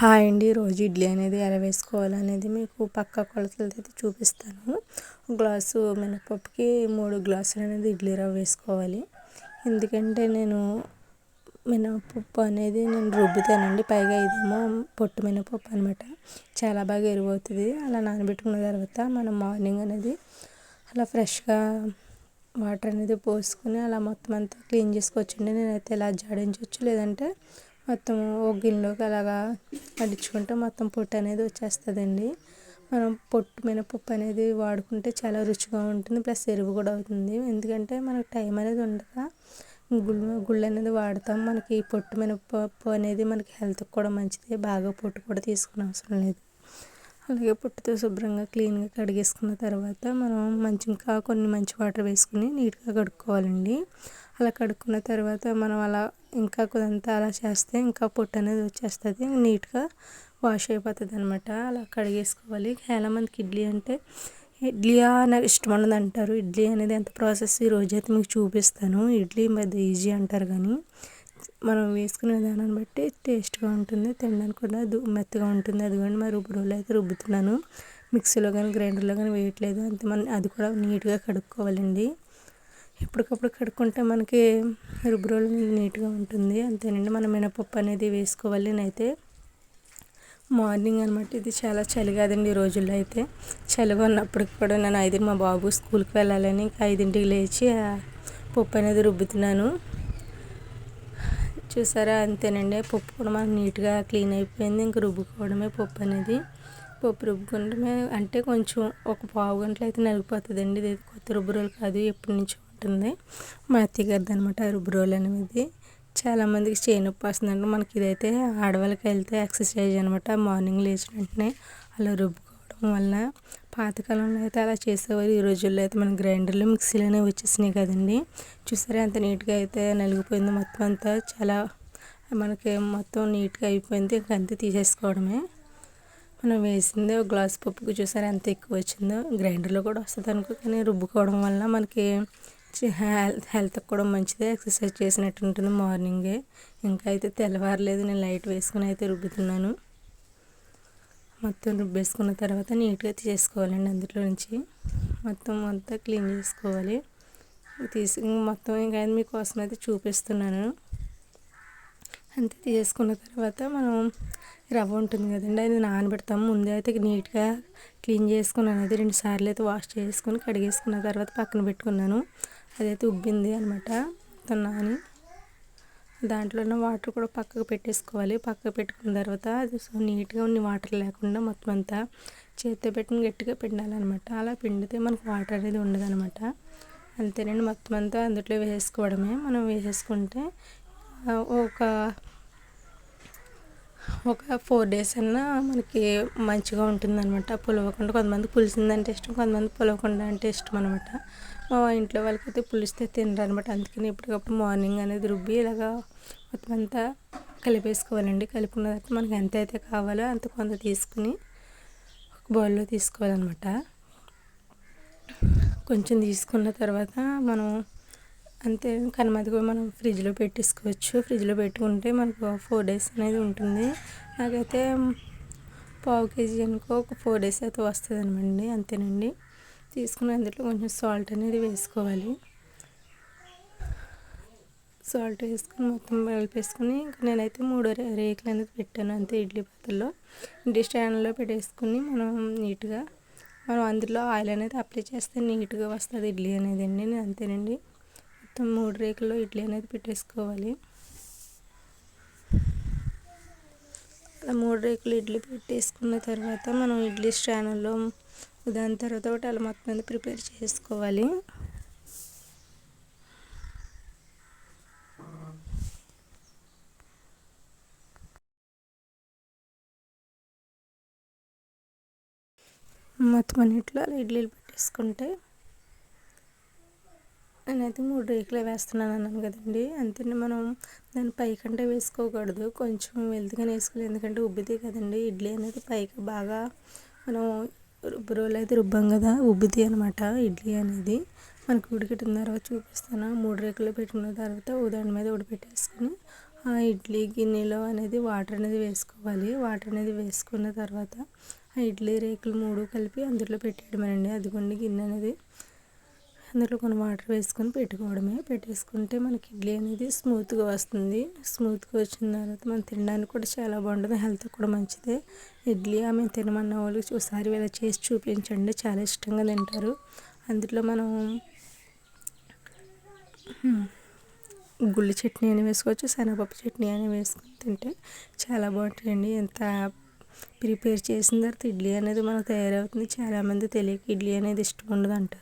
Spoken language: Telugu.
హాయ్ అండి. రోజు ఇడ్లీ అనేది ఎలా వేసుకోవాలనేది మీకు పక్క కొలతలతో అయితే చూపిస్తాను గ్లాసు మినపప్పుకి మూడు గ్లాసులు అనేది ఇడ్లీ రవ్వ వేసుకోవాలి. ఎందుకంటే నేను మినపప్పు అనేది నేను రుబ్బుతానండి. పైగా ఇదేమో పొట్టు మినపప్పు అనమాట చాలా బాగా ఎరువవుతుంది. అలా నానబెట్టుకున్న తర్వాత మనం మార్నింగ్ అనేది అలా ఫ్రెష్గా వాటర్ అనేది పోసుకొని అలా మొత్తం అంతా క్లీన్ చేసుకోవచ్చండి. నేనైతే ఇలా జాడించవచ్చు లేదంటే మొత్తం ఒక గిన్నెలోకి అలాగా వడ్డించుకుంటే మొత్తం పొట్టు అనేది వచ్చేస్తుందండి. మనం పొట్టు మినపప్పు అనేది వాడుకుంటే చాలా రుచిగా ఉంటుంది ప్లస్ ఎరువు కూడా అవుతుంది. ఎందుకంటే మనకు టైం అనేది ఉండక గుళ్ళు గుళ్ళు అనేది వాడతాం. మనకి పొట్టు మినపప్పు అనేది మనకి హెల్త్కి కూడా మంచిది. బాగా పొట్టు కూడా తీసుకునే అవసరం లేదు. అలాగే పొట్టుతో శుభ్రంగా క్లీన్గా కడిగేసుకున్న తర్వాత మనం మంచి ఇంకా కొన్ని మంచి వాటర్ వేసుకుని నీట్గా కడుక్కోవాలండి. అలా కడుక్కున్న తర్వాత మనం అలా ఇంకా కొంత అలా చేస్తే ఇంకా పొట్టు అనేది వచ్చేస్తుంది నీట్గా వాష్ అయిపోతుంది అనమాట అలా కడిగేసుకోవాలి. చాలామందికి ఇడ్లీ అంటే ఇడ్లీ నాకు ఇష్టం ఉండదు అంటారు. ఇడ్లీ అనేది ఎంత ప్రాసెస్ ఈ రోజైతే మీకు చూపిస్తాను. ఇడ్లీ పెద్ద ఈజీ అంటారు కానీ మనం వేసుకునే విధానాన్ని బట్టి టేస్ట్గా ఉంటుంది తినడానికి కూడా మెత్తగా ఉంటుంది. అది కానీ మరి రుబ్బు రోజులు అయితే రుబ్బుతున్నాను. మిక్సీలో కానీ గ్రైండర్లో కానీ వేయట్లేదు. అంతే మన అది కూడా నీట్గా కడుక్కోవాలండి. ఎప్పటికప్పుడు కడుక్కుంటే మనకి రుబ్బురోలు నీట్గా ఉంటుంది. అంతేనండి మనం మినపప్పు అనేది వేసుకోవాలి నేనైతే మార్నింగ్ అనమాట ఇది చాలా చలి కాదండి ఈ రోజుల్లో అయితే. చలిగా ఉన్నప్పటికి కూడా నేను ఐదు మా బాబు స్కూల్కి వెళ్ళాలని ఐదింటికి లేచి పప్పు అనేది రుబ్బుతున్నాను. చూసారా అంతేనండి. పప్పు కూడా మనకు నీట్గా క్లీన్ అయిపోయింది. ఇంక రుబ్బుకోవడమే పప్పు అనేది. పప్పు రుబ్బుకోవడమే అంటే కొంచెం ఒక పావు గంటలు అయితే నలిగిపోతుందండి. ఇది కొత్త రుబ్బురోలు కాదు ఎప్పటి నుంచో ఉంటుంది. మా అత్తయ్య గారిది అనమాట రుబ్బు అనేది చాలామందికి చేయి వస్తుందంటే. మనకి ఇదైతే ఆడవాళ్ళకి వెళ్తే ఎక్సర్సైజ్ అనమాట మార్నింగ్ లేచిన వెంటనే అలా రుబ్బుకోవడం వల్ల పాతకాలంలో అయితే అలా చేసేవారు. ఈ రోజుల్లో అయితే మన గ్రైండర్లు మిక్సీలోనే వచ్చేసినాయి కదండి. చూసారా ఎంత నీట్గా అయితే నలిగిపోయింది మొత్తం అంతా. చాలా మనకి మొత్తం నీట్గా అయిపోయింది. ఇంకా అంతే తీసేసుకోవడమే. మనం వేసింది ఒక గ్లాస్ పప్పుకు చూసారా ఎంత ఎక్కువ వచ్చిందో. గ్రైండర్లో కూడా వస్తుంది అనుకో కానీ రుబ్బుకోవడం వల్ల మనకి హెల్త్ హెల్త్కి కూడా మంచిదే. ఎక్సర్సైజ్ చేసినట్టు ఉంటుంది మార్నింగే. ఇంకా అయితే తెల్లవారలేదు నేను లైట్ వేసుకుని అయితే రుబ్బుతున్నాను. మొత్తం రుబ్బేసుకున్న తర్వాత నీట్గా తీసేసుకోవాలండి అందులో నుంచి. మొత్తం అంతా క్లీన్ చేసుకోవాలి. తీసి మొత్తం ఇంకా మీకోసం అయితే చూపిస్తున్నాను. అంతే తీసుకున్న తర్వాత మనం రవ్వ ఉంటుంది కదండి అది నానబెడతాము. ముందే అయితే నీట్గా క్లీన్ చేసుకున్నాను. అది రెండు సార్లు అయితే వాష్ చేసుకుని కడిగేసుకున్న తర్వాత పక్కన పెట్టుకున్నాను. అదైతే ఉబ్బింది అనమాట నాని. దాంట్లో ఉన్న వాటర్ కూడా పక్కకు పెట్టేసుకోవాలి. పక్కకు పెట్టుకున్న తర్వాత అది సో నీట్గా ఉన్న వాటర్ లేకుండా మొత్తం అంతా చేతితో పెట్టుకుని గట్టిగా పిండాలన్నమాట. అలా పిండితే మనకు వాటర్ అనేది ఉండదనమాట అంతేనండి. మొత్తం అంతా అందులో వేసుకోవడమే. మనం వేసేసుకుంటే ఒక ఒక ఫోర్ డేస్ అన్నా మనకి మంచిగా ఉంటుందన్నమాట. పులవకుండా కొంతమంది పులిసిందంటే ఇష్టం కొంతమంది పులవకుండా అంటే ఇష్టం అనమాట మా ఇంట్లో వాళ్ళకైతే పులిస్తే తినరు అనమాట అందుకని ఎప్పటికప్పుడు మార్నింగ్ అనేది రుబ్బి ఇలాగా మొత్తం అంతా కలిపేసుకోవాలండి. కలుపుకున్న తర్వాత మనకి ఎంత అయితే కావాలో అంత కొంత తీసుకుని ఒక బౌల్లో తీసుకోవాలన్నమాట. కొంచెం తీసుకున్న తర్వాత మనం అంతే. కనుమతి కూడా మనం ఫ్రిడ్జ్లో పెట్టేసుకోవచ్చు. ఫ్రిడ్జ్లో పెట్టుకుంటే మనకు ఫోర్ డేస్ అనేది ఉంటుంది. నాకైతే పావు కేజీ అనుకో ఒక ఫోర్ డేస్ అయితే వస్తుంది అనమండి అంతేనండి. తీసుకుని అందులో కొంచెం సాల్ట్ అనేది వేసుకోవాలి. సాల్ట్ వేసుకుని మొత్తం కలిపేసుకుని ఇంకా నేనైతే మూడు రేకులు అనేది పెట్టాను. అంతే ఇడ్లీ పాత్రలో. ఇడ్లీ స్టాండ్లో పెట్టేసుకుని మనం నీట్గా మనం అందులో ఆయిల్ అనేది అప్లై చేస్తే నీట్గా వస్తుంది ఇడ్లీ అనేది అండి. అంతేనండి. మొత్తం మూడు రేకుల్లో ఇడ్లీ అనేది పెట్టేసుకోవాలి. అలా మూడు రేకులు ఇడ్లీ పెట్టేసుకున్న తర్వాత మనం ఇడ్లీ స్టాండ్లో దాని తర్వాత ఒకటి అలా మొత్తం ప్రిపేర్ చేసుకోవాలి. మొత్తం అన్నిట్లో అలా ఇడ్లీలు పెట్టేసుకుంటే నేనైతే మూడు రేకులు వేస్తున్నాను అన్నాను కదండి. అంతే మనం దాన్ని పైకంటే వేసుకోకూడదు. కొంచెం వెల్త్గానే వేసుకోవాలి ఎందుకంటే ఉబ్బితే కదండి. ఇడ్లీ అనేది పైకి బాగా మనం రుబ్బు అయితే రుబ్బాం కదా. ఉబ్బితే అనమాట ఇడ్లీ అనేది. మనకు ఉడికిటిన తర్వాత చూపిస్తాను. మూడు రేకులు పెట్టుకున్న తర్వాత ఉదాహరణ మీద ఉడిపెట్టేసుకొని ఆ ఇడ్లీ గిన్నెలో అనేది వాటర్ అనేది వేసుకోవాలి. వాటర్ అనేది వేసుకున్న తర్వాత ఆ ఇడ్లీ రేకులు మూడు కలిపి అందులో పెట్టేయడమేనండి. అదిగోండి గిన్నె అనేది. అందులో కొన్ని వాటర్ వేసుకొని పెట్టుకోవడమే. పెట్టేసుకుంటే మనకి ఇడ్లీ అనేది స్మూత్గా వస్తుంది. స్మూత్గా వచ్చిన తర్వాత మనం తినడానికి కూడా చాలా బాగుంటుంది. హెల్త్ కూడా మంచిదే. ఇడ్లీ ఆమె తినమన్న వాళ్ళకి ఒకసారి ఇలా చేసి చూపించండి. చాలా ఇష్టంగా తింటారు. అందులో మనం గుళ్ళు చట్నీ అని వేసుకోవచ్చు శనగపప్పు చట్నీ అని వేసుకొని తింటే చాలా బాగుంటాయండి. ఎంత ప్రిపేర్ చేసిన తర్వాత ఇడ్లీ అనేది మనకు తయారవుతుంది. చాలామంది తెలియక ఇడ్లీ అనేది ఇష్టం ఉండదు అంటారు